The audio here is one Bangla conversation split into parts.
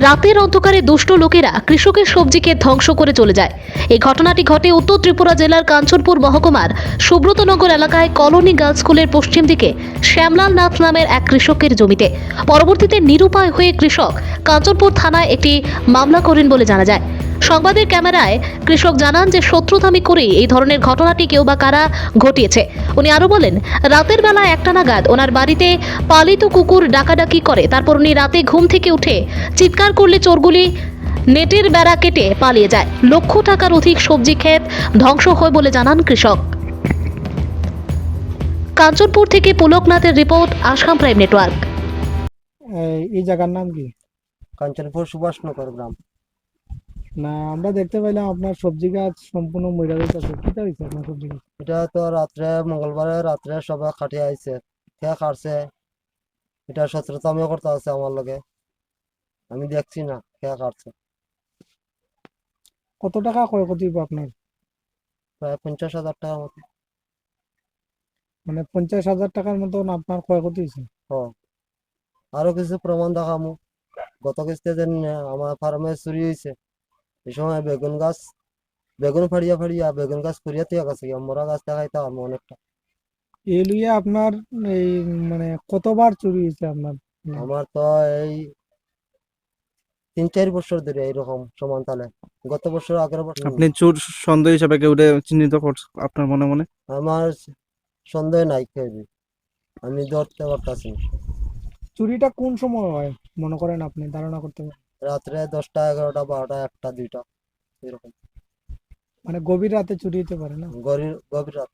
রাতের অন্ধকারে দুষ্ট লোকেরা কৃষকের সবজিকে ধ্বংস করে চলে যায়। এই ঘটনাটি ঘটে উত্তর ত্রিপুরা জেলার কাঞ্চনপুর মহকুমার সুব্রতনগর এলাকায় কলোনি গার্লস স্কুলের পশ্চিম দিকে শ্যামলাল নাথ নামের এক কৃষকের জমিতে। পরবর্তীতে নিরুপায় হয়ে কৃষক কাঞ্চনপুর থানায় একটি মামলা করেন বলে জানা যায়। সংবাদের ক্যামেরায় কৃষক জানান যে শত্রুতামি করে এই ধরনের ঘটনাটি কেউ বা কারা ঘটিয়েছে। উনি আরও বলেন রাতের বেলা একটা নাগাদ ওনার বাড়িতে পালিত কুকুর ডাকাডাকি করে। তারপর উনি রাতে ঘুম থেকে উঠে চিৎকার করলে চোরগুলি নেটের বেড়া কেটে পালিয়ে যায়। লক্ষ টাকার অধিক সবজি ক্ষেত ধ্বংস হয় বলে জানান কৃষক। কাঞ্চনপুর থেকে পুলকনাথের রিপোর্ট আসাম প্রাইম নেটওয়ার্ক। এই- এই জায়গার নাম কি? কাঞ্চনপুর সুভাষনগর গ্রাম। না আমরা দেখতে পাইলাম আপনার সবজি গাছ সম্পূর্ণ যাইতেছে। কিটা হয়েছে আপনার সবজি গাছ? এটা তো রাত্রে মঙ্গলবারে রাত্রে সবাই খাটিয়ে আইছে খাটছে? এটা শত্রুতামিও করতে আছে আমার লগে। আমি দেখছি না খাটছে। কত টাকা ক্ষয়ক্ষতি হইব আপনার? প্রায় পঞ্চাশ হাজার টাকার মতো। মানে পঞ্চাশ হাজার টাকার মতন আপনার ক্ষয়ক্ষতি হয়েছে আরও কিছু প্রমাণ দেখামু। গত কিস্তিতে আমার ফার্মে চুরি হয়েছে এই সময় বেগুন গাছ বেগুন ফাড়িয়া ফাড়িয়া বেগুন গাছ ফুরিয়া তুই গেছে মরা গাছ দেখাইতে আমি অনেকটা এই লইয়ে আপনার এই মানে কতবার চুরি হয়েছে আপনার? আমার তো এই তিন চার বছর ধরে এইরকম সমান তালে। গত বছর আগের বছর আপনি চোর সন্দেহ হিসাবে কেউ চিহ্নিত করছেন আপনার মনে মনে? আমার সন্দেহ নাই কেউই আমি ধরতে পারতাছি। চুরিটা কোন সময় হয়? মনে করেন আপনি ধারণা করতে পারেন। রাত্রে দশটা এগারোটা বারোটা একটা দুইটা এরকম। মানে গভীর রাতে চুরি হতে পারে না? গভীর গভীর রাত।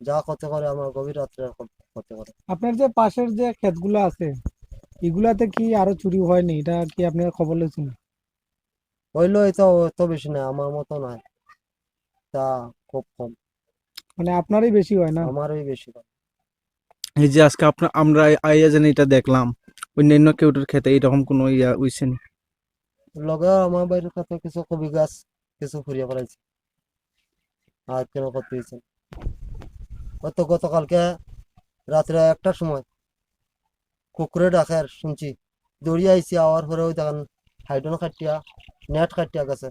যা করতে পারে আমার গভীর রাত্রে করতে পারে। আপনার যে পাশের যে ক্ষেতগুলো আছে এগুলাতে কি আরও চুরি হয়নি? এটা কি আপনি খবর লেছেন হইল তো তো বেশি নাই আমার মতো নাই। তা খুব কম। মানে আপনারই বেশি হয় না? আমারই বেশি হয়। এই যে আজকে আপনার আমরা আইয়া জানি এটা দেখলাম অন্যান্য কেউটের খেতে এইরকম কোনো ইয়া উইছে নি? লগে আমার বাড়ির কাছে কিছু কবি গাছ, কিছু ফুরিয়ে ফেলাইছে আর কেন করতে হয়েছে গত গতকালকে রাত্রে একটার সময় কুকুরে ডাকের শুনছি দৌড়িয়ে আইছি আওয়ার পরে ওই দেখেন হাইডন কাটিয়া, নেট কাটিয়া গেছে।